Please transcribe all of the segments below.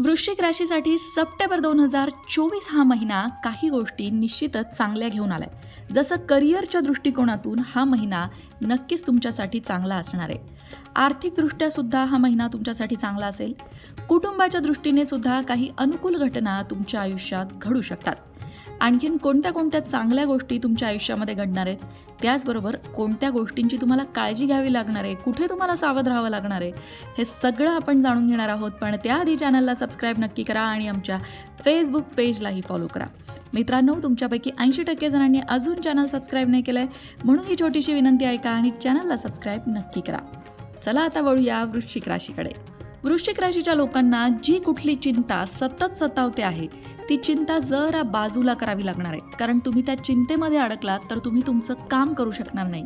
वृश्चिक राशीसाठी सप्टेंबर दोन हजार चोवीस हा महिना काही गोष्टी निश्चितच चांगल्या घेऊन आलाय. जसं करिअरच्या दृष्टिकोनातून हा महिना नक्कीच तुमच्यासाठी चांगला असणार आहे. आर्थिकदृष्ट्या सुद्धा हा महिना तुमच्यासाठी चांगला असेल. कुटुंबाच्या दृष्टीने सुद्धा काही अनुकूल घटना तुमच्या आयुष्यात घडू शकतात. आणखीन कोणत्या कोणत्या चांगल्या गोष्टी तुमच्या आयुष्यामध्ये घडणार आहेत? त्याचबरोबर कोणत्या गोष्टींची तुम्हाला काळजी घ्यावी लागणार आहे? कुठे तुम्हाला सावध राहावं लागणार आहे? हे सगळं आपण जाणून घेणार आहोत पण त्याआधी चॅनलला सबस्क्राईब नक्की करा आणि आमच्या फेसबुक पेजलाही फॉलो करा. मित्रांनो तुमच्यापैकी ऐंशी टक्के जणांनी अजून चॅनल सबस्क्राईब नाही केलं आहे म्हणून ही छोटीशी विनंती ऐका आणि चॅनलला सबस्क्राईब नक्की करा. चला आता वळूया वृश्चिक राशीकडे. वृश्चिक राशीच्या लोकांना जी कुठली चिंता सतत सतावते आहे ती चिंता जरा बाजूला करावी लागणार आहे. कारण तुम्ही त्या चिंतेमध्ये अडकलात तर तुम्ही तुमचं काम करू शकणार नाही.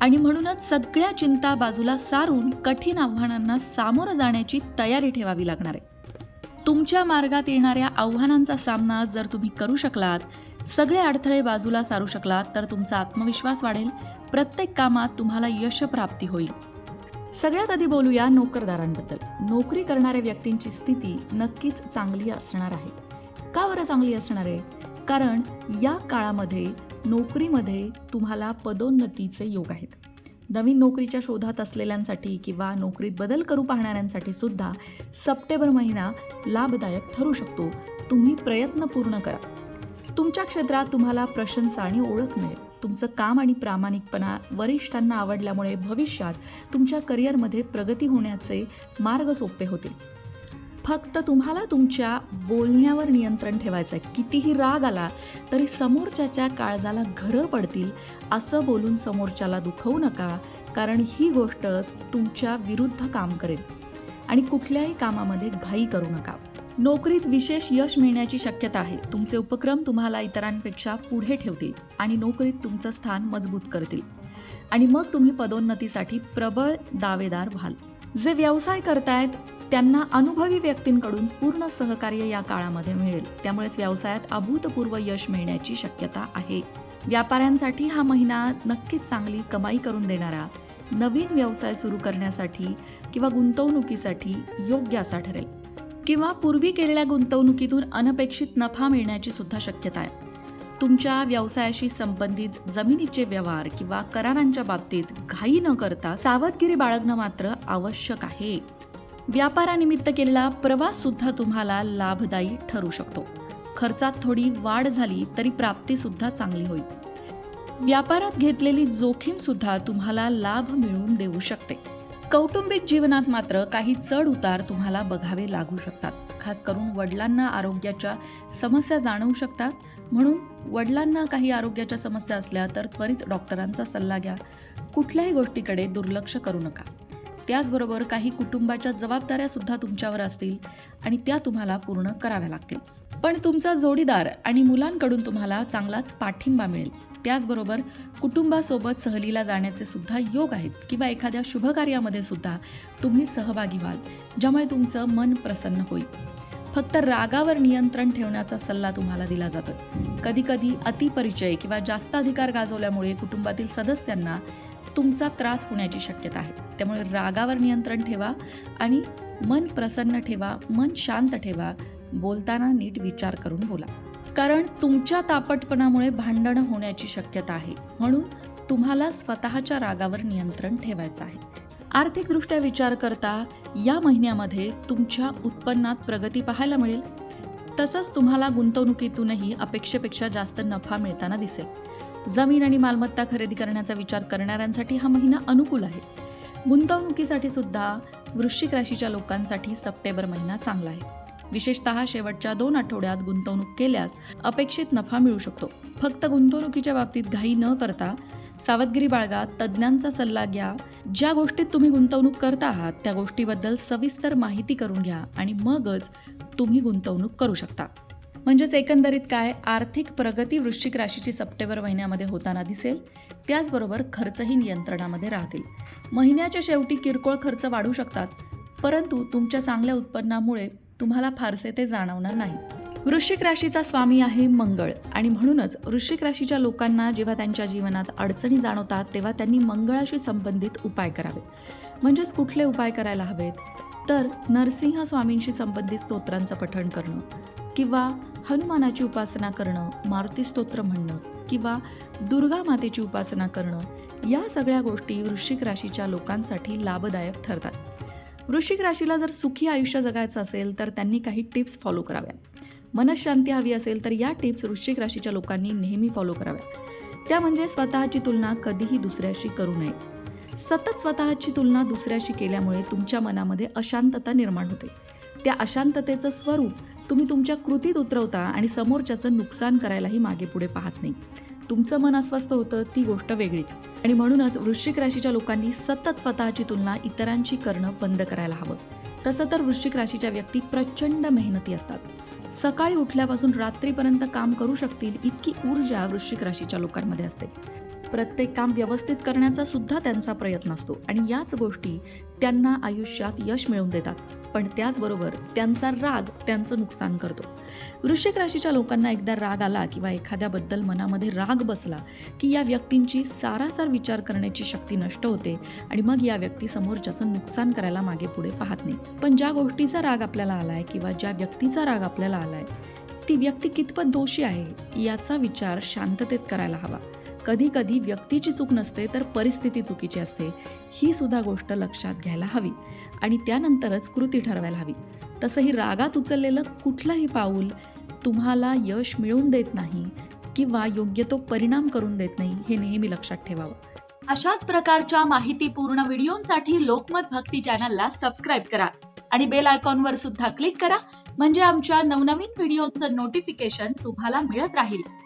आणि म्हणूनच सगळ्या चिंता बाजूला सारून कठीण आव्हानांना सामोरं जाण्याची तयारी ठेवावी लागणार आहे. तुमच्या मार्गात येणाऱ्या आव्हानांचा सामना जर तुम्ही करू शकलात सगळे अडथळे बाजूला सारू शकलात तर तुमचा आत्मविश्वास वाढेल. प्रत्येक कामात तुम्हाला यशप्राप्ती होईल. सगळ्यात आधी बोलूया नोकरदारांबद्दल. नोकरी करणाऱ्या व्यक्तींची स्थिती नक्कीच चांगली असणार आहे. का बरं चांगली असणार आहे. कारण या काळामध्ये नोकरीमध्ये तुम्हाला पदोन्नतीचे योग आहेत. नवीन नोकरीच्या शोधात असलेल्यांसाठी किंवा नोकरीत बदल करू पाहणाऱ्यांसाठी सुद्धा सप्टेंबर महिना लाभदायक ठरू शकतो. तुम्ही प्रयत्न पूर्ण करा. तुमच्या क्षेत्रात तुम्हाला प्रशंसा आणि ओळख मिळेल. तुमचं काम आणि प्रामाणिकपणा वरिष्ठांना आवडल्यामुळे भविष्यात तुमच्या करिअरमध्ये प्रगती होण्याचे मार्ग सोपे होतील. फक्त तुम्हाला तुमच्या बोलण्यावर नियंत्रण ठेवायचं आहे कितीही राग आला तरी समोरच्याच्या काळजाला घरं पडतील असं बोलून समोरच्याला दुखवू नका कारण ही गोष्ट तुमच्या विरुद्ध काम करेल. आणि कुठल्याही कामामध्ये घाई करू नका. नोकरीत विशेष यश मिळण्याची शक्यता आहे. तुमचे उपक्रम तुम्हाला इतरांपेक्षा पुढे ठेवतील आणि नोकरीत तुमचं स्थान मजबूत करतील. आणि मग तुम्ही पदोन्नतीसाठी प्रबळ दावेदार व्हाल. जे व्यवसाय करतायत त्यांना अनुभवी व्यक्तींकडून पूर्ण सहकार्य या काळामध्ये मिळेल. त्यामुळेच व्यवसायात अभूतपूर्व यश मिळण्याची शक्यता आहे. व्यापाऱ्यांसाठी हा महिना नक्कीच चांगली कमाई करून देणारा नवीन व्यवसाय सुरू करण्यासाठी किंवा गुंतवणुकीसाठी योग्य असा ठरेल. किंवा पूर्वी केलेल्या गुंतवणुकीतून अनपेक्षित नफा मिळण्याची सुद्धा शक्यता आहे. तुमच्या व्यवसायाशी संबंधित जमिनीचे व्यवहार किंवा करारांच्या बाबतीत घाई न करता सावधगिरी बाळगणं मात्र आवश्यक आहे. व्यापारानिमित्त केलेला प्रवास सुद्धा तुम्हाला लाभदायी ठरू शकतो. खर्चात थोडी वाढ झाली तरी प्राप्ती सुद्धा चांगली होईल. व्यापारात घेतलेली जोखीम सुद्धा तुम्हाला लाभ मिळवून देऊ शकते. कौटुंबिक जीवनात मात्र काही चढ उतार तुम्हाला बघावे लागू शकतात. खास करून वडिलांना आरोग्याच्या समस्या जाणवू शकतात. म्हणून वडिलांना काही आरोग्याच्या समस्या असल्या तर त्वरित डॉक्टरांचा सल्ला घ्या. कुठल्याही गोष्टीकडे दुर्लक्ष करू नका. त्याचबरोबर काही कुटुंबाच्या जबाबदाऱ्या सुद्धा तुमच्यावर असतील आणि त्या तुम्हाला पूर्ण कराव्या लागतील. पण तुमचा जोडीदार आणि मुलांकडून तुम्हाला चांगलाच पाठिंबा मिळेल. त्याचबरोबर कुटुंबासोबत सहलीला जाण्याचे सुद्धा योग आहेत किंवा एखाद्या शुभकार्यामध्ये सुद्धा तुम्ही सहभागी व्हाल ज्यामुळे तुमचं मन प्रसन्न होईल. फक्त रागावर नियंत्रण ठेवण्याचा सल्ला तुम्हाला दिला जातो. कधीकधी अतिपरिचय किंवा जास्त अधिकार गाजवल्यामुळे कुटुंबातील सदस्यांना तुमचा त्रास होण्याची शक्यता आहे. त्यामुळे रागावर नियंत्रण ठेवा आणि मन प्रसन्न ठेवा मन शांत ठेवा. बोलताना नीट विचार करून बोला. कारण तुमच्या तापटपणामुळे भांडणं होण्याची शक्यता आहे. म्हणून तुम्हाला स्वतःच्या रागावर नियंत्रण ठेवायचं आहे. आर्थिकदृष्ट्या विचार करता या महिन्यामध्ये तुमच्या उत्पन्नात प्रगती पाहायला मिळेल. तसंच तुम्हाला गुंतवणुकीतूनही अपेक्षेपेक्षा जास्त नफा मिळताना दिसेल. जमीन आणि मालमत्ता खरेदी करण्याचा विचार करणाऱ्यांसाठी हा महिना अनुकूल आहे. गुंतवणुकीसाठी सुद्धा वृश्चिक राशीच्या लोकांसाठी सप्टेंबर महिना चांगला आहे. विशेषतः शेवटच्या दोन आठवड्यात गुंतवणूक केल्यास अपेक्षित नफा मिळू शकतो. फक्त गुंतवणुकीच्या बाबतीत घाई न करता सावधगिरी बाळगा तज्ज्ञांचा सल्ला घ्या. ज्या गोष्टीत तुम्ही गुंतवणूक करता आहात त्या गोष्टीबद्दल सविस्तर माहिती करून घ्या आणि मगच तुम्ही गुंतवणूक करू शकता. म्हणजेच एकंदरीत काय आर्थिक प्रगती वृश्चिक राशीची सप्टेंबर महिन्यामध्ये होताना दिसेल त्याचबरोबर खर्चही नियंत्रणामध्ये राहतील. महिन्याच्या शेवटी किरकोळ खर्च वाढू शकतात परंतु तुमच्या चांगल्या उत्पन्नामुळे तुम्हाला फारसे ते जाणवणार नाही. वृश्चिक राशीचा स्वामी आहे मंगळ आणि म्हणूनच वृश्चिक राशीच्या लोकांना जेव्हा त्यांच्या जीवनात अडचणी जाणवतात तेव्हा त्यांनी मंगळाशी संबंधित उपाय करावे. म्हणजेच कुठले उपाय करायला हवेत? तर नरसिंह स्वामींशी संबंधित स्तोत्रांचं पठण करणं. किंवा हनुमानाची उपासना करणं मारुती स्तोत्र म्हणणं किंवा दुर्गा मातेची उपासना करणं या सगळ्या गोष्टी वृश्चिक राशीच्या लोकांसाठी लाभदायक ठरतात. वृश्चिक राशीला जर सुखी आयुष्य जगायचं असेल तर त्यांनी काही टिप्स फॉलो कराव्या मनशांती हवी असेल तर या टिप्स वृश्चिक राशीच्या लोकांनी नेहमी फॉलो कराव्या त्या म्हणजे स्वतःची तुलना कधीही दुसऱ्याशी करू नये. सतत स्वतःची तुलना दुसऱ्याशी केल्यामुळे तुमच्या मनामध्ये अशांतता निर्माण होते. त्या अशांततेचं स्वरूप तुम्ही तुमच्या कृतीत उतरवता आणि समोरच्याचं नुकसान करायलाही मागे पुढे पाहत नाही. तुमचं मन अस्वस्थ होतं ती गोष्ट वेगळीच. आणि म्हणूनच वृश्चिक राशीच्या लोकांनी सतत स्वतःची तुलना इतरांशी करणं बंद करायला हवं. तसं तर वृश्चिक राशीच्या व्यक्ती प्रचंड मेहनती असतात. सकाळी उठल्यापासून रात्रीपर्यंत काम करू शकतील इतकी ऊर्जा वृश्चिक राशीच्या लोकांमध्ये असते. प्रत्येक काम व्यवस्थित करण्याचा सुद्धा त्यांचा प्रयत्न असतो. आणि याच गोष्टी त्यांना आयुष्यात यश मिळवून देतात. पण त्याचबरोबर त्यांचा राग त्यांचं नुकसान करतो. वृश्चिक राशीच्या लोकांना एकदा राग आला किंवा एखाद्याबद्दल मनामध्ये राग बसला की या व्यक्तींची सारासार विचार करण्याची शक्ती नष्ट होते आणि मग या व्यक्ती समोरच्याचं नुकसान करायला मागे पुढे पाहत नाही. पण ज्या गोष्टीचा राग आपल्याला आलाय किंवा ज्या व्यक्तीचा राग आपल्याला आलाय ती व्यक्ती कितपत दोषी आहे याचा विचार शांततेत करायला हवा. कधी कधी व्यक्तीची चूक नसते तर परिस्थिती चुकीची असते. ही सुद्धा गोष्ट लक्षात घ्यायला हवी. आणि त्यानंतरच कृती ठरवायला हवी. तसंही रागात उचललेलं कुठलंही पाऊल तुम्हाला यश मिळवून देत नाही किंवा योग्य तो परिणाम करून देत नाही हे नेहमी लक्षात ठेवावं. अशाच प्रकारच्या माहितीपूर्ण व्हिडिओंसाठी लोकमत भक्ती चॅनलला सबस्क्राईब करा आणि बेल आयकॉनवर सुद्धा क्लिक करा म्हणजे आमच्या नवनवीन व्हिडिओचं नोटिफिकेशन तुम्हाला मिळत राहील.